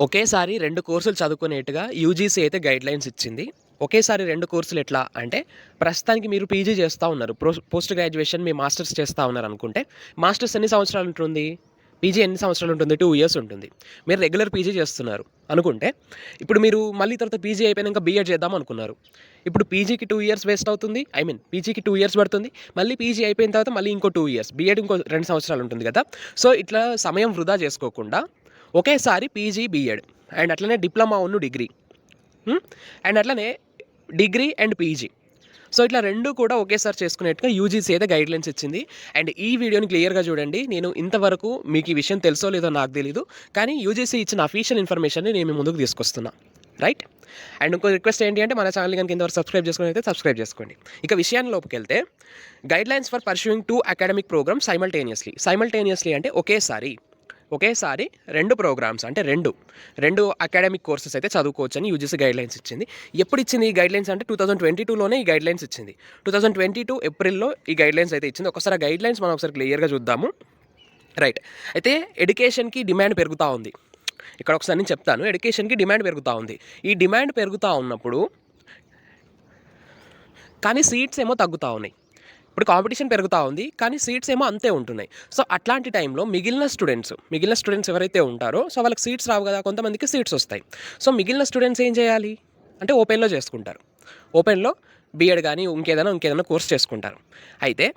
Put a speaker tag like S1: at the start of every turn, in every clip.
S1: ఒకేసారి రెండు కోర్సులు చదువుకునేట్టుగా యూజీసీ అయితే గైడ్లైన్స్ ఇచ్చింది. ఒకేసారి రెండు కోర్సులు ఎట్లా అంటే ప్రస్తుతానికి మీరు పీజీ చేస్తూ ఉన్నారు. ప్రో- పోస్ట్ గ్రాడ్యుయేషన్ మీ మాస్టర్స్ చేస్తూ ఉన్నారు అనుకుంటే మాస్టర్స్ ఎన్ని సంవత్సరాలు ఉంటుంది? పీజీ ఎన్ని సంవత్సరాలు ఉంటుంది? టూ ఇయర్స్ ఉంటుంది. మీరు రెగ్యులర్ పీజీ చేస్తున్నారు అనుకుంటే ఇప్పుడు మీరు మళ్ళీ తర్వాత పీజీ అయిపోయినాక బీఎడ్ చేద్దాం అనుకున్నారు. ఇప్పుడు పీజీకి టూ ఇయర్స్ వేస్ట్ అవుతుంది. ఐ మీన్ పీజీకి టూ ఇయర్స్ పడుతుంది. మళ్ళీ పీజీ అయిపోయిన తర్వాత మళ్ళీ ఇంకో టూ ఇయర్స్. బీఎడ్ ఇంకో రెండు సంవత్సరాలు ఉంటుంది కదా. సో ఇట్లా సమయం వృధా చేసుకోకుండా ఒకేసారి పీజీ బీఎడ్. అండ్ అట్లనే డిప్లొమా ఉన్న డిగ్రీ. అండ్ అట్లనే డిగ్రీ అండ్ పీజీ. సో ఇట్లా రెండు కూడా ఒకేసారి చేసుకునేట్టుగా యూజీసీ అయితే గైడ్లైన్స్ ఇచ్చింది. అండ్ ఈ వీడియోని క్లియర్గా చూడండి. నేను ఇంతవరకు మీకు ఈ విషయం తెలుసో లేదో నాకు తెలీదు. కానీ యూజీసీ ఇచ్చిన అఫీషియల్ ఇన్ఫర్మేషన్ని నేను ముందుకు తీసుకొస్తున్నా. రైట్? అండ్ ఇంకో రిక్వెస్ట్ ఏంటి అంటే మన ఛానల్ కనుక ఇంతవరకు సబ్స్క్రైబ్ చేసుకుని అయితే సబ్స్క్రైబ్ చేసుకోండి. ఇక విషయాల్లోకి వెళ్తే guidelines for pursuing two academic programme simultaneously. Simultaneously అంటే ఒకేసారి. ఒకేసారి రెండు ప్రోగ్రామ్స్ అంటే రెండు రెండు అకాడమిక్ కోర్సెస్ అయితే చదువుకోవచ్చు అని యూజీసీ గైడ్ లైన్స్ ఇచ్చింది. ఎప్పుడు ఇచ్చింది ఈ గైడ్ లైన్స్ అంటే టూ థౌసండ్ ట్వంటీ టూలోనే ఈ గైడ్ లైన్స్ ఇచ్చింది. టూ థౌసండ్ ట్వంటీ టూ ఏప్రిల్లో ఈ గైడ్ లైన్స్ అయితే ఇచ్చింది. ఒకసారి ఆ గైడ్ లైన్స్ మనం ఒకసారి క్లియర్గా చూద్దాము. రైట్ అయితే ఎడ్యుకేషన్కి డిమాండ్ పెరుగుతూ ఉంది. ఇక్కడ ఒకసారి నేను చెప్తాను ఎడ్యుకేషన్కి డిమాండ్ పెరుగుతూ ఉంది. ఈ డిమాండ్ పెరుగుతూ ఉన్నప్పుడు కానీ సీట్స్ ఏమో తగ్గుతూ ఉన్నాయి. ఇప్పుడు కాంపిటీషన్ పెరుగుతూ ఉంది కానీ సీట్స్ ఏమో అంతే ఉంటున్నాయి. సో అట్లాంటి టైంలో మిగిలిన స్టూడెంట్స్ మిగిలిన స్టూడెంట్స్ ఎవరైతే ఉంటారో సో వాళ్ళకి సీట్స్ రావు కదా కొంతమందికి సీట్స్ వస్తాయి. సో మిగిలిన స్టూడెంట్స్ ఏం చేయాలి? అంటే ఓపెన్లో చేసుకుంటారు. ఓపెన్లో బీఎడ్ కానీ ఇంకేదైనా ఇంకేదైనా కోర్స్ చేసుకుంటారు. అయితే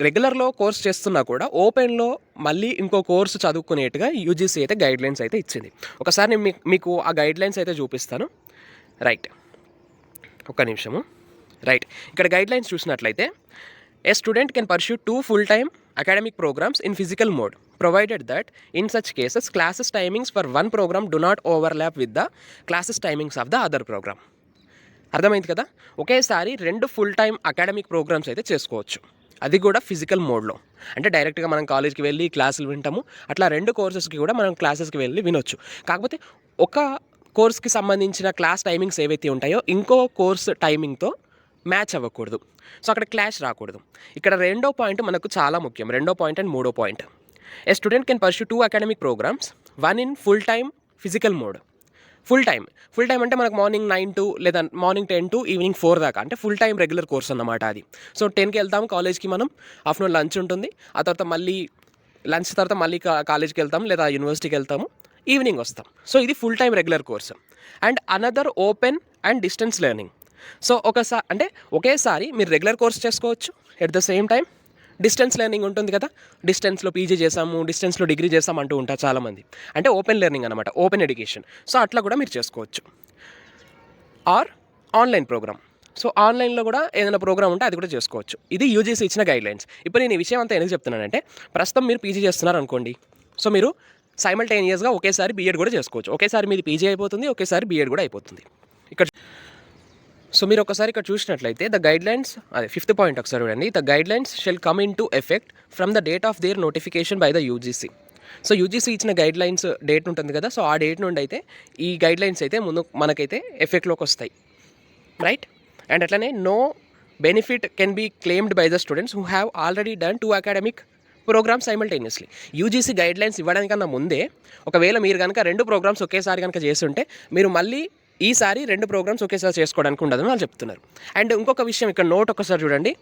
S1: రెగ్యులర్లో కోర్స్ చేస్తున్నా కూడా ఓపెన్లో మళ్ళీ ఇంకో కోర్సు చదువుకునేట్టుగా యూజీసీ అయితే గైడ్లైన్స్ అయితే ఇచ్చింది. ఒకసారి నేను మీకు- ఆ గైడ్లైన్స్ అయితే చూపిస్తాను. రైట్ ఒక్క నిమిషము. రైట్ ఇక్కడ గైడ్లైన్స్ చూసినట్లయితే a student can pursue two full time academic programmes in physical mode provided that in such cases classes timings for one programme do not overlap with the classes timings of the other programme అర్థమైంది కదా? ఒకేసారి రెండు full time academic programmes అయితే చేసుకోవచ్చు. అది కూడా physical మోడ్లో అంటే డైరెక్ట్గా మనం కాలేజ్కి వెళ్ళి క్లాసులు వింటాము. అట్లా రెండు కోర్సెస్కి కూడా మనం క్లాసెస్కి వెళ్ళి వినొచ్చు. కాకపోతే ఒక కోర్స్కి సంబంధించిన క్లాస్ టైమింగ్స్ ఏవైతే ఉంటాయో ఇంకో కోర్స్ టైమింగ్తో మ్యాచ్ అవ్వకూడదు. సో అక్కడ క్లాష్ రాకూడదు. ఇక్కడ రెండో పాయింట్ మనకు చాలా ముఖ్యం. రెండో పాయింట్ అండ్ మూడో point. A student can pursue two academic programmes one in full time physical mode full time full time అంటే మనకు మార్నింగ్ నైన్ టు లేదా morning ten to evening four దాకా. అంటే ఫుల్ టైం రెగ్యులర్ కోర్స్ అన్నమాట అది. So టెన్కి వెళ్తాము కాలేజ్కి మనం ఆఫ్టర్నూన్ లంచ్ ఉంటుంది. ఆ తర్వాత మళ్ళీ లంచ్ తర్వాత మళ్ళీ కాలేజ్కి వెళ్తాం లేదా యూనివర్సిటీకి వెళ్తాము. ఈవినింగ్ వస్తాం. సో ఇది full time regular course and another open and distance learning so ఒకసారి అంటే ఒకేసారి మీరు రెగ్యులర్ కోర్స్ చేసుకోవచ్చు at the same time distance learning ఉంటుంది కదా డిస్టెన్స్లో పీజీ చేసాము డిస్టెన్స్లో డిగ్రీ చేసాం అంటూ ఉంటారు చాలామంది. అంటే ఓపెన్ లెర్నింగ్ అనమాట ఓపెన్ ఎడ్యుకేషన్ సో అట్లా కూడా మీరు చేసుకోవచ్చు. ఆర్ ఆన్లైన్ ప్రోగ్రామ్ సో ఆన్లైన్లో కూడా ఏదైనా ప్రోగ్రామ్ ఉంటే అది కూడా చేసుకోవచ్చు. ఇది యూజీసీ ఇచ్చిన గైడ్లైన్స్ ఇప్పుడు నేను ఈ విషయం అంతా ఎందుకు చెప్తున్నానంటే ప్రస్తుతం మీరు పీజీ చేస్తున్నారు అనుకోండి. సో మీరు సైమల్టేనియస్గా ఒకేసారి బీఎడ్ కూడా చేసుకోవచ్చు. ఒకేసారి మీది పీజీ అయిపోతుంది ఒకేసారి బీఎడ్ కూడా అయిపోతుంది. ఇక్కడ సో మీరు ఒకసారి ఇక్కడ చూసినట్లయితే ద గైడ్ లైన్స్ అదే ఫిఫ్త్ పాయింట్ ఒకసారి చూడండి. The guidelines shall come into effect from the date of their notification by the UGC so UGC ఇచ్చిన గైడ్ లైన్స్ డేట్ ఉంటుంది కదా సో ఆ డేట్ నుండి అయితే ఈ గైడ్ లైన్స్ అయితే ముందు మనకైతే ఎఫెక్ట్లోకి వస్తాయి. రైట్ అండ్ అట్లనే no benefit can be claimed by the students who have already done two academic programmes simultaneously UGC guidelines ఇవ్వడానికన్నా ముందే ఒకవేళ మీరు కనుక రెండు ప్రోగ్రామ్స్ ఒకేసారి కనుక చేస్తుంటే మీరు మళ్ళీ ఈసారి రెండు ప్రోగ్రామ్స్ ఒకేసారి చేసుకోవడానికి ఉండదని వాళ్ళు చెప్తున్నారు. అండ్ ఇంకొక విషయం ఇక్కడ నోట్ ఒకసారి చూడండి.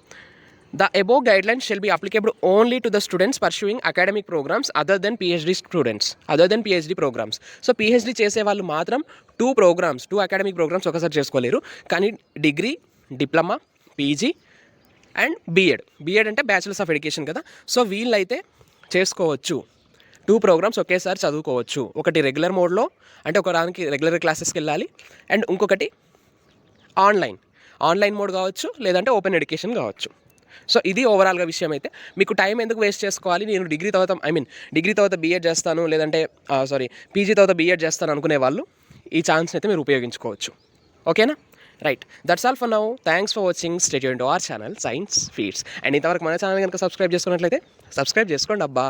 S1: The above guidelines shall be applicable only to the students pursuing academic programmes other than PhD students other than PhD programmes so PhD చేసే వాళ్ళు మాత్రం two programmes two academic programmes ఒకసారి చేసుకోలేరు. కానీ degree diploma PG and BEd BEd అంటే bachelors of education కదా. So వీళ్ళైతే చేసుకోవచ్చు. టూ ప్రోగ్రామ్స్ ఒకేసారి చదువుకోవచ్చు. ఒకటి రెగ్యులర్ మోడ్లో అంటే ఒక దానికి రెగ్యులర్ క్లాసెస్కి వెళ్ళాలి. అండ్ ఇంకొకటి ఆన్లైన్ ఆన్లైన్ మోడ్ కావచ్చు లేదంటే ఓపెన్ ఎడ్యుకేషన్ కావచ్చు. సో ఇది ఓవరాల్గా విషయం అయితే. మీకు టైం ఎందుకు వేస్ట్ చేసుకోవాలి? నేను డిగ్రీ తర్వాత ఐ మీన్ డిగ్రీ తర్వాత బీఎడ్ చేస్తాను లేదంటే సారీ పీజీ తర్వాత బీఎడ్ చేస్తాను అనుకునే వాళ్ళు ఈ ఛాన్స్ అయితే మీరు ఉపయోగించుకోవచ్చు. ఓకేనా right that's all for now thanks for watching state are our channel science feeds and ఇంతవరకు మన ఛానల్ కనుక సబ్స్క్రైబ్ చేసుకున్నట్లయితే సబ్స్క్రైబ్ చేసుకోండి అబ్బా.